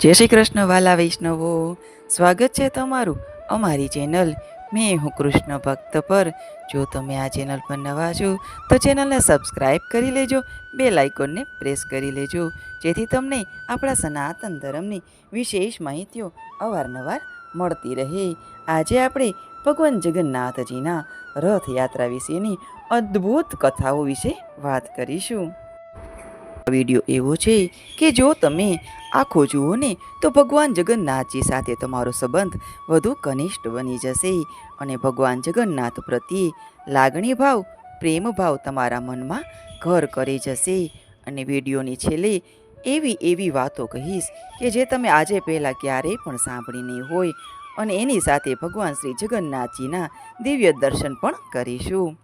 જય શ્રી કૃષ્ણ, વાલા વૈષ્ણવો. સ્વાગત છે તમારું અમારી ચેનલ. મેં હું કૃષ્ણ ભક્ત પર. જો તમે આ ચેનલ પર નવા છો, તો ચેનલને સબસ્ક્રાઈબ કરી લેજો બે લાઇકોનને પ્રેસ કરી લેજો, જેથી તમને આપણા સનાતન ધર્મની વિશેષ માહિતીઓ અવારનવાર મળતી રહે. આજે આપણે ભગવાન જગન્નાથજીના રથયાત્રા વિશેની અદ્ભુત કથાઓ વિશે વાત કરીશું. વીડિયો એવો છે કે જો તમે આખો જુઓ ને તો ભગવાન જગન્નાથજી સાથે તમારો સંબંધ વધુ કનિષ્ઠ બની જશે અને ભગવાન જગન્નાથ પ્રત્યે લાગણી ભાવ, પ્રેમ ભાવ તમારા મનમાં ઘર કરી જશે. અને વિડીયોની છેલ્લે એવી એવી વાતો કહીશ કે જે તમે આજે પહેલાં ક્યારેય પણ સાંભળી નહીં હોય અને એની સાથે ભગવાન શ્રી જગન્નાથજીના દિવ્ય દર્શન પણ કરીશું.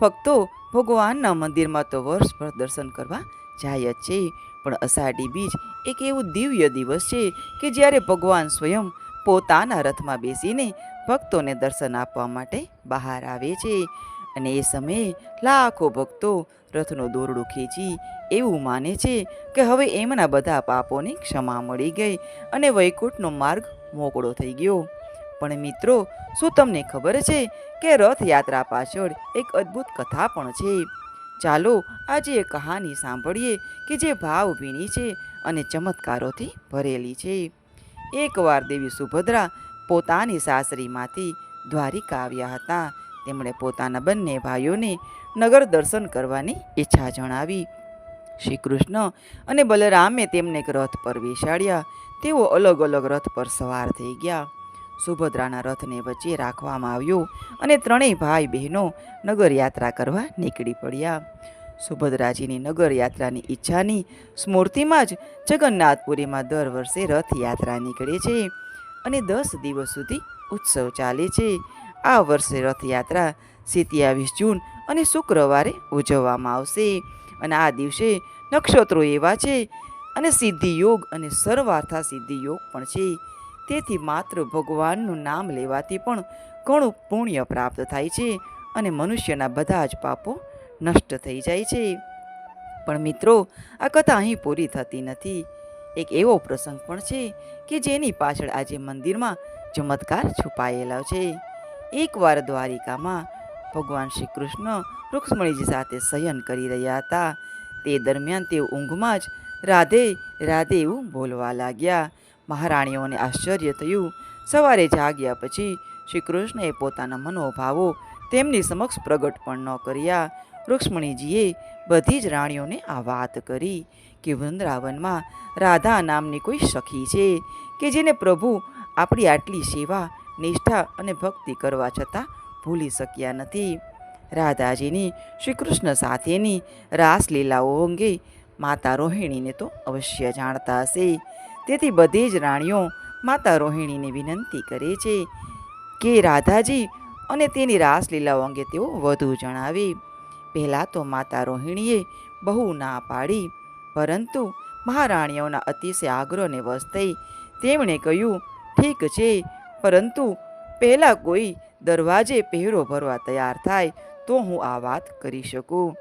ભક્તો ભગવાનના મંદિરમાં તો વર્ષભર દર્શન કરવા જાય છે. પણ અષાઢી બીજ એક એવું દિવ્ય દિવસ છે કે જ્યારે ભગવાન સ્વયં પોતાના રથમાં બેસીને ભક્તોને દર્શન આપવા માટે બહાર આવે છે. અને એ સમયે લાખો ભક્તો રથનો દોરડું ખેંચી એવું માને છે કે હવે એમના બધા પાપોની ક્ષમા મળી ગઈ અને વૈકુંઠનો માર્ગ મોકળો થઈ ગયો. પણ મિત્રો, શું તમને ખબર છે કે રથયાત્રા પાછળ એક અદ્ભુત કથા પણ છે? ચાલો આજે એ કહાની સાંભળીએ કે જે ભાવભીની છે અને ચમત્કારોથી ભરેલી છે. એકવાર દેવી સુભદ્રા પોતાની સાસરીમાંથી દ્વારિકા આવ્યા હતા. તેમણે પોતાના બંને ભાઈઓને નગર દર્શન કરવાની ઈચ્છા જણાવી. શ્રી કૃષ્ણ અને બલરામે તેમને એક રથ પર બેસાડ્યા. તેઓ અલગ અલગ રથ પર સવાર થઈ ગયા. સુભદ્રાના રથને વચ્ચે રાખવામાં આવ્યો અને ત્રણેય ભાઈ બહેનો નગરયાત્રા કરવા નીકળી પડ્યા. સુભદ્રાજીની નગરયાત્રાની ઈચ્છાની સ્મૃતિમાં જ જગન્નાથપુરીમાં દર વર્ષે રથયાત્રા નીકળે છે અને દસ દિવસ સુધી ઉત્સવ ચાલે છે. આ વર્ષે રથયાત્રા સિત્યાવીસ જૂન અને શુક્રવારે ઉજવવામાં આવશે અને આ દિવસે નક્ષત્રો એવા છે અને સિદ્ધિ યોગ અને સર્વાર્થા સિદ્ધિ યોગ પણ છે. તેથી માત્ર ભગવાનનું નામ લેવાથી પણ ઘણું પુણ્ય પ્રાપ્ત થાય છે અને મનુષ્યના બધા જ પાપો નષ્ટ થઈ જાય છે. પણ મિત્રો, આ કથા અહીં પૂરી થતી નથી. એક એવો પ્રસંગ પણ છે કે જેની પાછળ આજે મંદિરમાં ચમત્કાર છુપાયેલો છે. એકવાર દ્વારિકામાં ભગવાન શ્રી કૃષ્ણ રૂક્ષ્મણીજી સાથે શયન કરી રહ્યા હતા. તે દરમિયાન તેઓ ઊંઘમાં જ રાધે રાધે એવું બોલવા લાગ્યા. મહારાણીઓને આશ્ચર્ય થયું. સવારે જાગ્યા પછી શ્રી કૃષ્ણએ પોતાના મનોભાવો તેમની સમક્ષ પ્રગટ પણ ન કર્યા. રુક્ષ્મણીજીએ બધી જ રાણીઓને આ વાત કરી કે વૃંદાવનમાં રાધા નામની કોઈ સખી છે કે જેને પ્રભુ આપણી આટલી સેવા, નિષ્ઠા અને ભક્તિ કરવા છતાં ભૂલી શક્યા નથી. રાધાજીની શ્રી કૃષ્ણ સાથેની રાસલીલાઓ અંગે માતા રોહિણીને તો અવશ્ય જાણતા હશે. તેથી બધી જ રાણીઓ માતા રોહિણીને વિનંતી કરે છે કે રાધાજી અને તેની રાસલીલાઓ અંગે તેઓ વધુ જણાવે. પહેલાં તો માતા રોહિણીએ બહુ ના પાડી, પરંતુ મહારાણીઓના અતિશય આગ્રહને વશ થઈ તેમણે કહ્યું, ઠીક છે, પરંતુ પહેલાં કોઈ દરવાજે પહેરો ભરવા તૈયાર થાય તો હું આ વાત કરી શકું.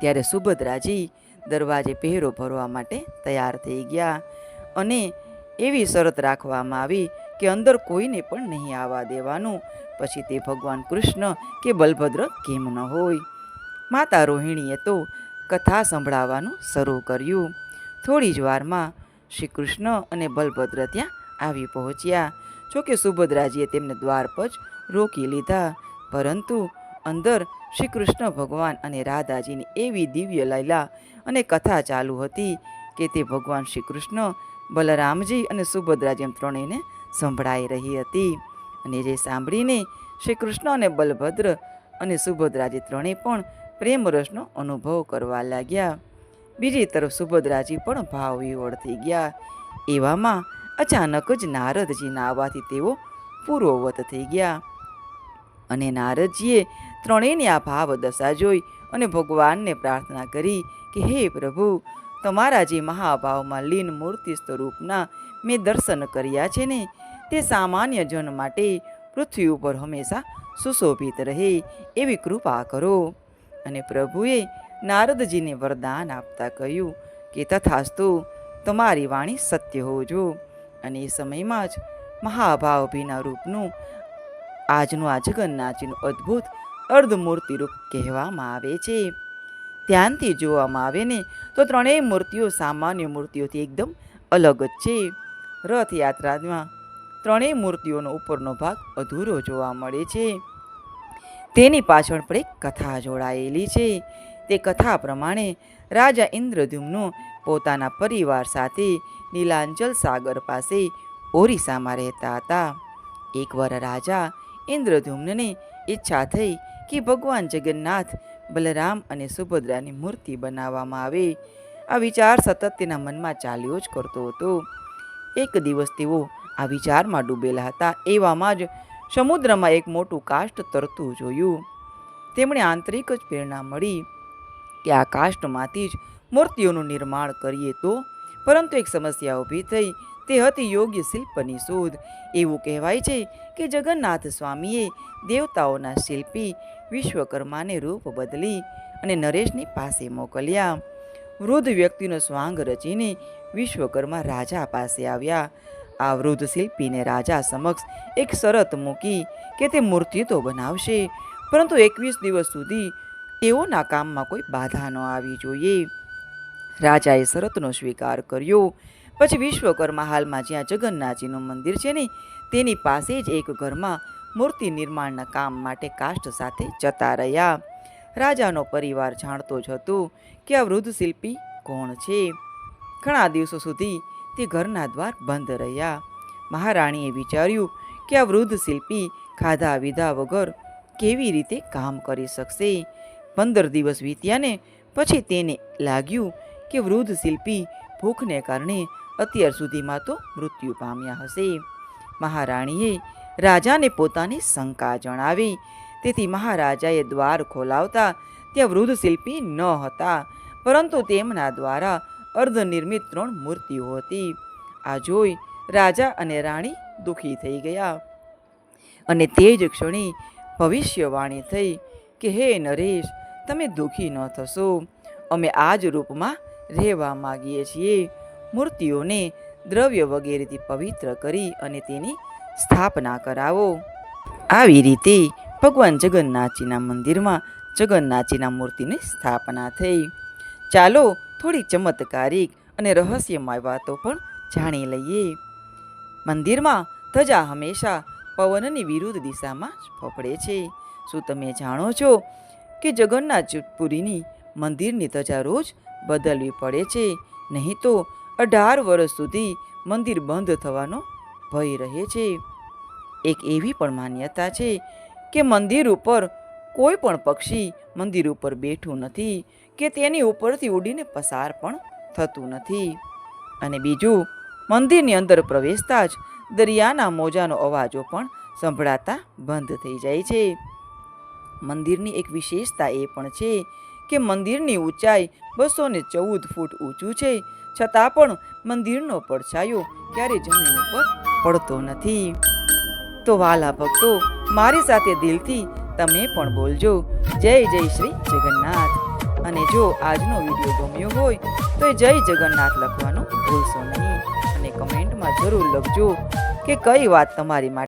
ત્યારે સુભદ્રાજી દરવાજે પહેરો ભરવા માટે તૈયાર થઈ ગયા અને એવી શરત રાખવામાં આવી કે અંદર કોઈને પણ નહીં આવવા દેવાનું. પછી તે ભગવાન કૃષ્ણ કે બલભદ્ર કેમ ન હોય? માતા રોહિણીએ તો કથા સંભળાવવાનું શરૂ કર્યું. થોડી જ વારમાં શ્રી કૃષ્ણ અને બલભદ્ર ત્યાં આવી પહોંચ્યા. જોકે સુભદ્રાજીએ તેમને દ્વાર પર જ રોકી લીધા. પરંતુ અંદર શ્રી કૃષ્ણ ભગવાન અને રાધાજીની એવી દિવ્ય લૈલા અને કથા ચાલુ હતી કે તે ભગવાન શ્રી કૃષ્ણ બલરામજી અને સુભદ્રાજી એમ ત્રણેયને સંભળાઈ રહી હતી. અને જે સાંભળીને શ્રી કૃષ્ણ અને બલભદ્ર અને સુભદ્રાજી ત્રણેય પણ પ્રેમરસનો અનુભવ કરવા લાગ્યા. બીજી તરફ સુભદ્રાજી પણ ભાવ વિવળ થઈ ગયા. એવામાં અચાનક જ નારદજીના આવવાથી તેઓ પૂર્વવત થઈ ગયા. અને નારદજીએ ત્રણેયની આ ભાવ દશા જોઈ અને ભગવાનને પ્રાર્થના કરી કે, હે પ્રભુ, તમારા જે મહાભાવમાં લીન મૂર્તિ સ્વરૂપના મેં દર્શન કર્યા છે ને, તે સામાન્ય જન માટે પૃથ્વી ઉપર હંમેશા સુશોભિત રહે એવી કૃપા કરો. અને પ્રભુએ નારદજીને વરદાન આપતા કહ્યું કે, તથાસ્તુ, તમારી વાણી સત્ય હોજો. અને એ સમયમાં જ મહાભાવ ભીના રૂપનું આજનું આ જગન્નાથજીનું અદ્ભુત અર્ધમૂર્તિ રૂપ કહેવામાં આવે છે. ધ્યાનથી જોવામાં આવે ને, તો ત્રણેય મૂર્તિઓ સામાન્ય મૂર્તિઓથી એકદમ અલગ જ છે. રથયાત્રામાં ત્રણેય મૂર્તિઓનો ઉપરનો ભાગ અધૂરો જોવા મળે છે. તેની પાછળ પણ એક કથા જોડાયેલી છે. તે કથા પ્રમાણે રાજા ઇન્દ્રદ્યુમ્નો પોતાના પરિવાર સાથે નીલાંચલ સાગર પાસે ઓરિસ્સામાં રહેતા હતા. એકવાર રાજા ઇન્દ્રધુમ્નને ઈચ્છા થઈ કે ભગવાન જગન્નાથ, બલરામ અને સુભદ્રાની મૂર્તિ બનાવવામાં આવે. આ વિચાર સતત તેના મનમાં ચાલ્યો જ કરતો હતો. એક દિવસ તેઓ આ વિચારમાં ડૂબેલા હતા એવામાં જ સમુદ્રમાં એક મોટું કાષ્ટ તરતું જોયું. તેમણે આંતરિક જ પ્રેરણા મળી કે આ કાષ્ટમાંથી જ મૂર્તિઓનું નિર્માણ કરીએ તો, પરંતુ એક સમસ્યા ઊભી થઈ તે હતી યોગ્ય શિલ્પની શોધ. એવું કહેવાય છે કે જગન્નાથ સ્વામીએ દેવતાઓના શિલ્પી વિશ્વકર્માને રૂપ બદલી અને નરેશની પાસે મોકલ્યા. વૃદ્ધ વ્યક્તિનો સ્વાંગ રચીને વિશ્વકર્મા રાજા પાસે આવ્યા. આ વૃદ્ધ શિલ્પીને રાજા સમક્ષ એક શરત મૂકી કે તે મૂર્તિ તો બનાવશે, પરંતુ એકવીસ દિવસ સુધી તેઓના કામમાં કોઈ બાધા ન આવી જોઈએ. રાજાએ શરતનો સ્વીકાર કર્યો પછી વિશ્વકર્મા હાલમાં જ્યાં જગન્નાથજીનું મંદિર છે ને તેની પાસે જ એક ઘરમાં મૂર્તિ નિર્માણના કામ માટે કાષ્ટ સાથે જતા રહ્યા. રાજાનો પરિવાર જાણતો જ હતો કે આ વૃદ્ધ શિલ્પી કોણ છે. ઘણા દિવસો સુધી તે ઘરના દ્વાર બંધ રહ્યા. મહારાણીએ વિચાર્યું કે આ વૃદ્ધ શિલ્પી ખાધા વિધા વગર કેવી રીતે કામ કરી શકશે? પંદર દિવસ વીત્યા ને પછી તેને લાગ્યું કે વૃદ્ધ શિલ્પી ભૂખને કારણે અત્યાર સુધીમાં તો મૃત્યુ પામ્યા હશે. મહારાણીએ રાજાને પોતાની શંકા જણાવી. તેથી મહારાજાએ દ્વાર ખોલાવતા ત્યાં વૃદ્ધ શિલ્પી ન હતા, પરંતુ તેમના દ્વારા અર્ધનિર્મિત ત્રણ મૂર્તિઓ હતી. આ જોઈ રાજા અને રાણી દુઃખી થઈ ગયા. અને તે જ ક્ષણે ભવિષ્યવાણી થઈ કે, હે નરેશ, તમે દુઃખી ન થશો. અમે આ જ રૂપમાં રહેવા માગીએ છીએ. મૂર્તિઓને દ્રવ્ય વગેરેથી પવિત્ર કરી અને તેની સ્થાપના કરાવો. આવી રીતે ભગવાન જગન્નાથજીના મંદિરમાં જગન્નાથજીના મૂર્તિની સ્થાપના થઈ. ચાલો થોડી ચમત્કારિક અને રહસ્યમય વાતો પણ જાણી લઈએ. મંદિરમાં ધજા હંમેશા પવનની વિરુદ્ધ દિશામાં જ ફફડે છે. શું તમે જાણો છો કે જગન્નાથપુરીની મંદિરની ધજા રોજ બદલવી પડે છે? નહીં તો અઢાર વર્ષ સુધી મંદિર બંધ થવાનો ભય રહે છે. એક એવી પણ માન્યતા છે કે મંદિર ઉપર કોઈ પણ પક્ષી મંદિર ઉપર બેઠું નથી કે તેની ઉપરથી ઉડીને પસાર પણ થતું નથી. અને બીજું, મંદિરની અંદર પ્રવેશતા જ દરિયાના મોજાનો અવાજો પણ સંભળાતા બંધ થઈ જાય છે. મંદિરની એક વિશેષતા એ પણ છે કે મંદિરની ઊંચાઈ બસો ને ચૌદ ફૂટ ઊંચું છે છતાં પણ મંદિરનો પડછાયો ક્યારે જમીન ઉપર પડતો નથી. તો વાલા ભક્તો, મારી સાથે દિલથી તમે પણ બોલજો. જય જય શ્રી જગન્નાથ. અને જો આજનો વીડિયો ગમ્યો હોય, તો એ જય જગન્નાથ લખવાનું ભૂલશો નહીં. અને કમેન્ટમાં જરૂર લખજો કે કઈ વાત તમારી માટે